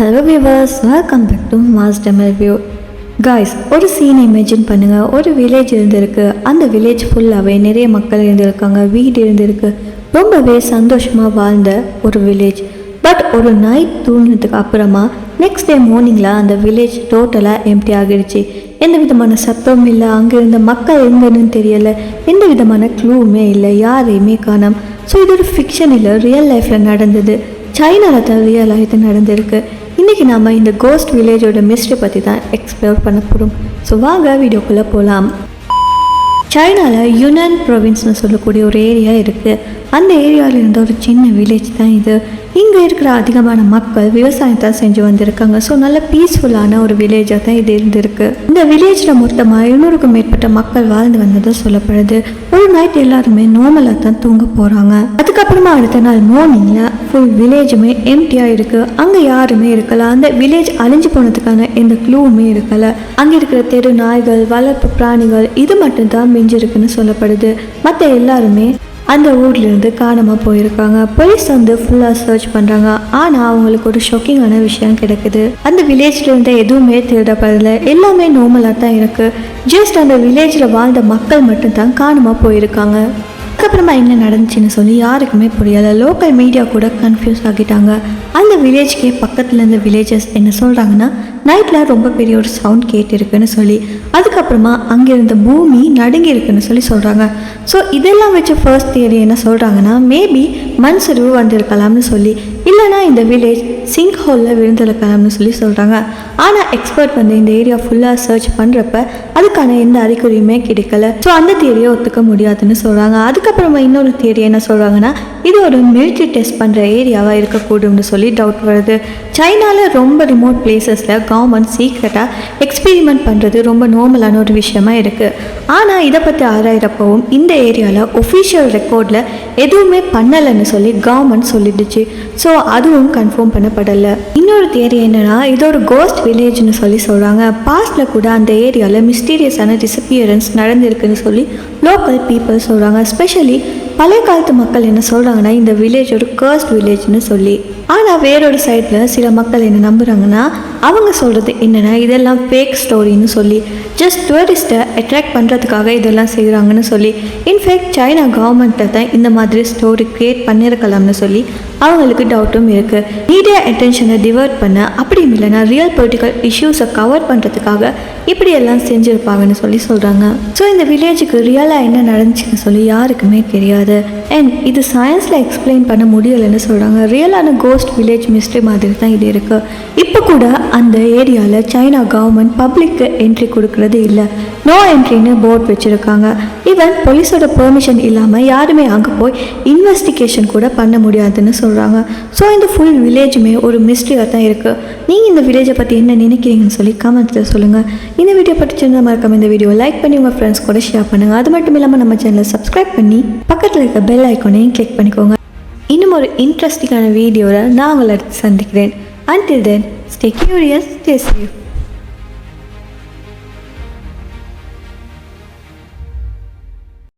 Hello viewers welcome back to mass Tamil view guys ஒரு scene imagine பண்ணுங்கள் ஒரு village இருந்திருக்கு. அந்த வில்லேஜ் ஃபுல்லாகவே நிறைய மக்கள் இருந்திருக்காங்க. வீடு இருந்திருக்கு. ரொம்பவே சந்தோஷமாக வாழ்ந்த ஒரு வில்லேஜ் பட் ஒரு நைட் தூங்கினதுக்கு அப்புறமா நெக்ஸ்ட் டே மார்னிங்கில் அந்த வில்லேஜ் டோட்டலாக எம்டி ஆகிடுச்சு. எந்த விதமான சத்தமும் இல்லை. அங்கே இருந்த மக்கள் எங்கன்னு தெரியலை. எந்த விதமான க்ளூவுமே இல்லை. யாரையுமே காணோம். ஸோ இது ஒரு ஃபிக்ஷன் இல்லை. ரியல் லைஃப்பில் நடந்தது. சைனாவில் தான் ரியல் லைஃப் நடந்திருக்கு. இன்றைக்கி நாம் இந்த கோஸ்ட் வில்லேஜோட மிஸ்ட்ரி பற்றி தான் எக்ஸ்ப்ளோர் பண்ண போகிறோம் ஸோ வாங்க வீடியோக்குள்ளே போகலாம் சைனாவில் யுனான் ப்ரொவின்ஸ்னு சொல்லக்கூடிய ஒரு ஏரியா இருக்குது அந்த ஏரியாவில் இருந்த ஒரு சின்ன வில்லேஜ் தான் இது. இங்கே இருக்கிற அதிகமான மக்கள் விவசாயத்தை செஞ்சு வந்திருக்காங்க. ஸோ நல்ல பீஸ்ஃபுல்லான ஒரு வில்லேஜாக தான் இது இருந்திருக்கு. இந்த வில்லேஜில் மொத்தமாக இருநூறுக்கும் மேற்பட்ட மக்கள் வாழ்ந்து வந்ததாக சொல்லப்படுது. ஒரு நைட் எல்லாருமே நார்மலாக தான் தூங்க போகிறாங்க அதுக்கப்புறமா அடுத்த நாள் மார்னிங்கில் ஃபுல் வில்லேஜுமே எம்டியாக இருக்குது அங்கே யாருமே இருக்கல. அந்த வில்லேஜ் அழிஞ்சு போனதுக்கான எந்த க்ளூவுமே இருக்கலை. அங்கே இருக்கிற தெரு நாய்கள் வளர்ப்பு பிராணிகள் இது மட்டும்தான் மிஞ்சிருக்குன்னு சொல்லப்படுது. மற்ற எல்லாருமே அந்த ஊர்லேருந்து காணாமல் போயிருக்காங்க. போலீஸ் வந்து ஃபுல்லாக சர்ச் பண்ணுறாங்க ஆனால் அவங்களுக்கு ஒரு ஷாக்கிங்கான விஷயம் கிடைக்குது. அந்த வில்லேஜ்ல இருந்து எதுவுமே திருடப்படல எல்லாமே நார்மலாக தான் இருக்குது ஜஸ்ட் அந்த வில்லேஜில் வாழ்ந்த மக்கள் மட்டும்தான் காணாமல் போயிருக்காங்க. அதுக்கப்புறமா என்ன நடந்துச்சுன்னு சொல்லி யாருக்குமே புரியலை. லோக்கல் மீடியா கூட கன்ஃபியூஸ் ஆகிட்டாங்க. அந்த வில்லேஜ்க்கே பக்கத்தில் இருந்த வில்லேஜஸ் என்ன சொல்கிறாங்கன்னா நைட்டில் ரொம்ப பெரிய ஒரு சவுண்ட் கேட்டிருக்குன்னு சொல்லி அதுக்கப்புறமா அங்கே இருந்த பூமி நடுங்கி இருக்குன்னு சொல்லி சொல்கிறாங்க ஸோ இதெல்லாம் வச்சு ஃபர்ஸ்ட் தியரி என்ன சொல்கிறாங்கன்னா மேபி மண் சரிவு வந்திருக்கலாம்னு சொல்லி இல்லைனா இந்த வில்லேஜ் சிங்க் ஹோலில் விழுந்திருக்கலாம்னு சொல்லி சொல்கிறாங்க ஆனால் எக்ஸ்பர்ட் வந்து இந்த ஏரியா ஃபுல்லாக சர்ச் பண்ணுறப்ப அதுக்கான எந்த அறிகுறியுமே கிடைக்கல. ஸோ அந்த தியரியை ஒத்துக்க முடியாதுன்னு சொல்கிறாங்க அதுக்கப்புறமா இன்னொரு தியரி என்ன சொல்கிறாங்கன்னா இது ஒரு மிலிட்ரி டெஸ்ட் பண்ணுற ஏரியாவாக இருக்கக்கூடும்னு சொல்லி டவுட் வருது. சைனாவில் ரொம்ப ரிமோட் பிளேசஸில் காமன் சீக்ரெட்டாக எக்ஸ்பெரிமெண்ட் பண்ணுறது ரொம்ப நார்மலான ஒரு விஷயமா இருக்குது ஆனால் இதை பற்றி ஆராயிறப்பவும் இந்த ஏரியாவில் ஒஃபிஷியல் ரெக்கார்டில் எதுவுமே பண்ணலைன்னு சொல்லி கவர்மெண்ட் சொல்லிடுச்சு. ஸோ அதுவும் கன்ஃபார்ம் பண்ணப்படலை. இன்னொரு தேரி என்னன்னா இது ஒரு கோஸ்ட் வில்லேஜ்னு சொல்லி சொல்கிறாங்க பாஸ்டில் கூட அந்த ஏரியாவில் மிஸ்டீரியஸான டிசப்பியரன்ஸ் நடந்திருக்குன்னு சொல்லி லோக்கல் பீப்புள் சொல்கிறாங்க ஸ்பெஷலி பழைய காலத்து மக்கள் என்ன சொல்கிறாங்கன்னா இந்த வில்லேஜ் ஒரு கர்ஸ்ட் வில்லேஜ்னு சொல்லி. ஆனால் வேறொரு சைடில் சில மக்கள் என்ன நம்புகிறாங்கன்னா அவங்க சொல்கிறது என்னென்னா இதெல்லாம் ஃபேக் ஸ்டோரின்னு சொல்லி ஜஸ்ட் டூரிஸ்ட்டை அட்ராக்ட் பண்ணுறதுக்காக இதெல்லாம் செய்கிறாங்கன்னு சொல்லி இன்ஃபேக்ட் சைனா கவர்மெண்ட்டை தான் இந்த மாதிரி ஸ்டோரி க்ரியேட் பண்ணியிருக்கலாம்னு சொல்லி அவங்களுக்கு டவுட்டும் இருக்குது மீடியா அட்டென்ஷனை டிவர்ட் பண்ண அப்படியும் இல்லைன்னா ரியல் பொலிட்டிக்கல் இஷ்யூஸை கவர் பண்ணுறதுக்காக இப்படியெல்லாம் செஞ்சுருப்பாங்கன்னு சொல்லி சொல்கிறாங்க ஸோ இந்த வில்லேஜுக்கு ரியலாக என்ன நடந்துச்சுன்னு சொல்லி யாருக்குமே தெரியாது. அண்ட் இது சயின்ஸில் எக்ஸ்பிளைன் பண்ண முடியலைன்னு சொல்கிறாங்க ரியலான கோஸ்ட் வில்லேஜ் மிஸ்ட்ரி மாதிரி தான் இது இருக்குது இப்போ கூட அந்த ஏரியாவில் சைனா கவர்மெண்ட் பப்ளிக்கு என்ட்ரி கொடுக்கறது இல்லை. நோ என்ட்ரின்னு போர்ட் வச்சுருக்காங்க. ஈவன் போலீஸோட பெர்மிஷன் இல்லாமல் யாருமே அங்கே போய் இன்வெஸ்டிகேஷன் கூட பண்ண முடியாதுன்னு சொல்கிறாங்க ஸோ இந்த ஃபுல் வில்லேஜுமே ஒரு மிஸ்ட்ரியாக தான் இருக்குது நீங்கள் இந்த வில்லேஜை பற்றி என்ன நினைக்கிறீங்கன்னு சொல்லி கமெண்ட்ஸில் சொல்லுங்கள் இந்த வீடியோ பற்றிச்சிருந்தா மறக்காம இந்த வீடியோ லைக் பண்ணி உங்கள் ஃப்ரெண்ட்ஸ் கூட ஷேர் பண்ணுங்கள் அது மட்டும் இல்லாமல் நம்ம சேனலை சப்ஸ்கிரைப் பண்ணி பக்கத்தில் இருக்க பெல் ஐக்கோனையும் கிளிக் பண்ணிக்கோங்க. இன்னும் ஒரு இன்ட்ரெஸ்டிங்கான வீடியோவில் நான் உங்களை சந்திக்கிறேன். Until then stay curious stay safe